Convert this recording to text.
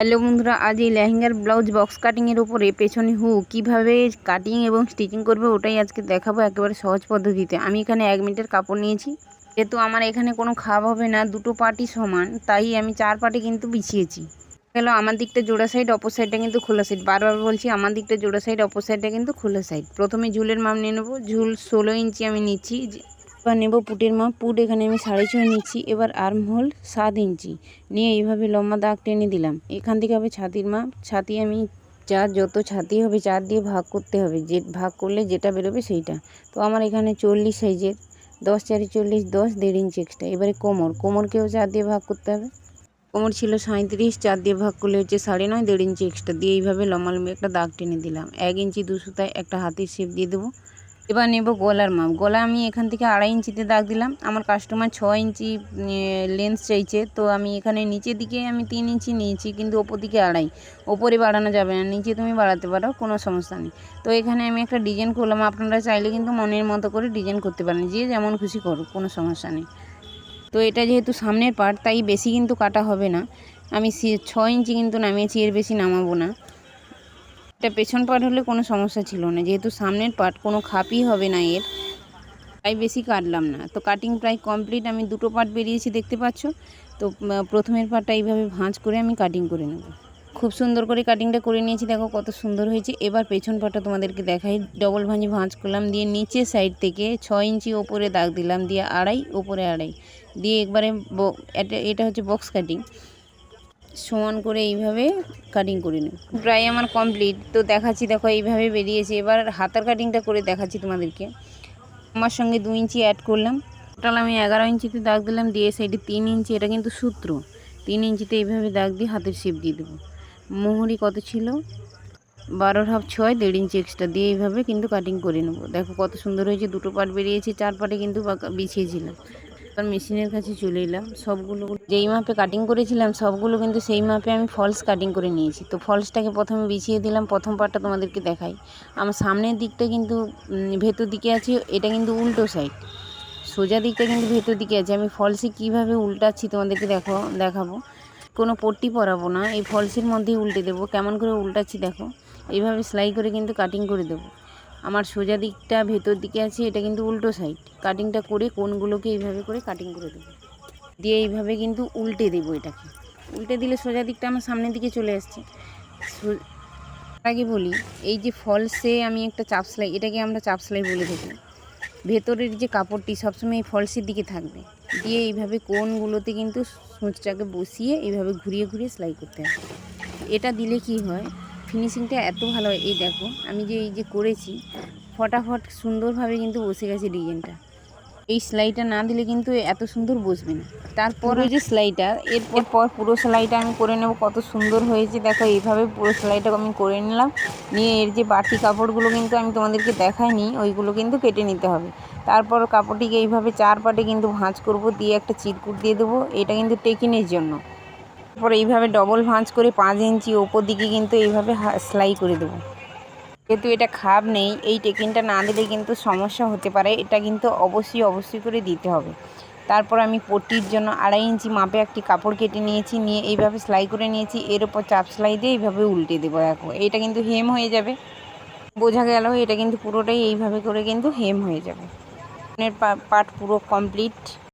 Hello বন্ধুরা, আজ এই লেহেঙ্গার ব্লাউজ বক্স কাটিংয়ের উপরে পেছনে হু কীভাবে কাটিং এবং স্টিচিং করবে ওটাই আজকে দেখাবো একেবারে সহজ পদ্ধতিতে। আমি এখানে এক মিটার কাপড় নিয়েছি, যেহেতু আমার এখানে কোনো খাপ হবে না, দুটো পার্টই সমান, তাই আমি চার পার্টে কিন্তু বিছিয়েছি। গেলো আমার দিকটা জোড়া সাইড অপর সাইডটা কিন্তু খোলা সাইড বারবার বলছি, আমার দিকটা জোড়া সাইড অপর সাইডটা কিন্তু খোলা সাইড প্রথমে ঝুলের মাপ নিয়ে নেব। ঝুল ষোলো ইঞ্চি আমি নিচ্ছি এবার নেব পুটের মাপ। পুট এখানে আমি সাড়ে ছয় নিচ্ছি। এবার আর্ম হোল সাত ইঞ্চি। নিয়ে এইভাবে লম্বা দাগ টেনে দিলাম। এখান থেকে হবে ছাতির মাপ। ছাতি আমি চার যত ছাতি হবে, চার দিয়ে ভাগ করতে হবে। যে ভাগ করলে যেটা বেরোবে সেইটা। তো আমার এখানে চল্লিশ সাইজের। দশ চারি চল্লিশ, দশ দেড় ইঞ্চি এক্সট্রা এবারে কোমর। কোমরকেও চার দিয়ে ভাগ করতে হবে। কোমর ছিল সাঁত্রিশ চার দিয়ে ভাগ করলে হচ্ছে সাড়ে নয়, দেড় ইঞ্চি এক্সট্রা দিয়ে এইভাবে লম্বা লম্বি একটা দাগ টেনে দিলাম। এক ইঞ্চি দু সুতায় একটা হাতির শেপ দিয়ে দেবো। এবার নেব গলার মাপ। গলা আমি এখান থেকে আড়াই ইঞ্চিতে দাগ দিলাম। আমার কাস্টমার ছ ইঞ্চি লেন্স চাইছে। তো আমি এখানে নিচের দিকে আমি তিন ইঞ্চি নিয়েছি, কিন্তু ওপর দিকে আড়াই। ওপরে বাড়ানো যাবে না। নিচে তুমি বাড়াতে পারো, কোনো সমস্যা নেই। তো এখানে আমি একটা ডিজাইন করলাম। আপনারা চাইলে কিন্তু মনের মতো করে ডিজাইন করতে পারেন। যে যেমন খুশি করো কোনো সমস্যা নেই। তো এটা যেহেতু সামনের পার্ট তাই বেশি কিন্তু কাটা হবে না। আমি ছ ইঞ্চি কিন্তু নামিয়েছি, এর বেশি নামাবো না। এটা পেছন পার্ট হলে কোনো সমস্যা ছিল না। যেহেতু সামনের পার্ট কোনো খাপই হবে না এর, তাই বেশি কাটলাম না। তো কাটিং প্রায় কমপ্লিট আমি দুটো পার্ট বেরিয়েছি, দেখতে পাচ্ছ? তো প্রথমের পার্টটা এইভাবে ভাঁজ করে আমি কাটিং করে নেব। খুব সুন্দর করে কাটিংটা করে নিয়েছি, দেখো কত সুন্দর হয়েছে। এবার পেছন পাটটা তোমাদেরকে দেখাই। ডবল ভাঁজি, ভাঁজ করলাম, দিয়ে নিচের সাইড থেকে ছ ইঞ্চি ওপরে দাগ দিলাম, দিয়ে আড়াই, ওপরে আড়াই। দিয়ে একবারে এটা হচ্ছে বক্স কাটিং সমান করে এইভাবে কাটিং করে নেব প্রায় আমার কমপ্লিট তো দেখাচ্ছি, দেখো এইভাবে বেরিয়েছে। এবার হাতার কাটিংটা করে দেখাচ্ছি তোমাদেরকে। আমার সঙ্গে দু ইঞ্চি অ্যাড করলাম। টোটাল আমি এগারো ইঞ্চিতে দাগ দিলাম, দিয়ে সাইডে তিন ইঞ্চি, এটা কিন্তু সূত্র। তিন ইঞ্চিতে এইভাবে দাগ দিয়ে হাতের শেপ দিয়ে দেবো। মোহরি কত ছিল? বারোর হাফ ছয়, দেড় ইঞ্চি এক্সট্রা দিয়ে এইভাবে কিন্তু কাটিং করে নেব। দেখো কত সুন্দর হয়েছে, দুটো পার্ট বেরিয়েছে, চার পার্টে কিন্তু বিছিয়েছিলাম তারপর মেশিনের কাছে চলে এলাম। সবগুলো যেই মাপে কাটিং করেছিলাম, সবগুলো কিন্তু সেই মাপে আমি ফলস কাটিং করে নিয়েছি। তো ফলসটাকে প্রথমে বিছিয়ে দিলাম, প্রথম পার্টটা তোমাদেরকে দেখাই। আমার সামনের দিকটা কিন্তু ভেতর দিকে আছে, এটা কিন্তু উল্টো সাইড সোজা দিকটা কিন্তু ভেতর দিকে আছে। আমি ফলসে কীভাবে উল্টাচ্ছি তোমাদেরকে দেখো, দেখাবো। কোনো পট্টি পরাবো না, এই ফলসের মধ্যেই উল্টে দেবো। কেমন করে উল্টাচ্ছি দেখো। এইভাবে সেলাই করে কিন্তু কাটিং করে দেবো। আমার সোজা দিকটা ভেতর দিকে আছে, এটা কিন্তু উল্টো সাইড কাটিংটা করে কোনগুলোকে এইভাবে করে কাটিং করে দেবো। দিয়ে এইভাবে কিন্তু উল্টে দেবো এটাকে। উল্টে দিলে সোজা দিকটা আমার সামনের দিকে চলে আসছে। আগে বলি, এই যে ফলসে আমি একটা চাপ সেলাই এটাকে আমরা চাপ সেলাই বলে থাকি। ভেতরের যে কাপড়টি সবসময় এই ফলসের দিকে থাকবে। দিয়ে এইভাবে কোনগুলোতে কিন্তু সূচটাকে বসিয়ে এইভাবে ঘুরিয়ে ঘুরিয়ে সেলাই করতে হবে। এটা দিলে কি হয় ফিনিশিংটা এত ভালো এই দেখো আমি যে এই যে করেছি ফটাফট সুন্দরভাবে কিন্তু বসে গেছে ডিজাইনটা। এই সেলাইটা না দিলে কিন্তু এত সুন্দর বসবে না। তারপর ওই যে সেলাইটা এরপর পর পুরো সেলাইটা আমি করে নেব কত সুন্দর হয়েছে দেখো এইভাবে পুরো সেলাইটা আমি করে নিলাম। নিয়ে এর যে বাটি কাপড়গুলো কিন্তু আমি তোমাদেরকে দেখাইনি ওইগুলো কিন্তু কেটে নিতে হবে। তারপর কাপড়টিকে এইভাবে চার পাটে কিন্তু ভাঁজ করব দিয়ে একটা চিরকুট দিয়ে দেবো এটা কিন্তু টেকিনের জন্য। তারপর এইভাবে ডবল ভাঁজ করে পাঁচ ইঞ্চি ওপর দিকে কিন্তু এইভাবে সেলাই করে দেবো। যেহেতু এটা খাপ নেই, এই টেকিনটা না দিলে কিন্তু সমস্যা হতে পারে। এটা কিন্তু অবশ্যই অবশ্যই করে দিতে হবে। তারপর আমি পট্টির জন্য আড়াই ইঞ্চি মাপে একটি কাপড় কেটে নিয়েছি, নিয়ে এইভাবে সেলাই করে নিয়েছি। এর ওপর চাপ সেলাই দিয়ে এইভাবে উল্টে দেবো দেখো। এটা কিন্তু হেম হয়ে যাবে। বোঝা গেল, এটা কিন্তু পুরোটাই এইভাবে করে কিন্তু হেম হয়ে যাবে। পার্ট পুরো কমপ্লিট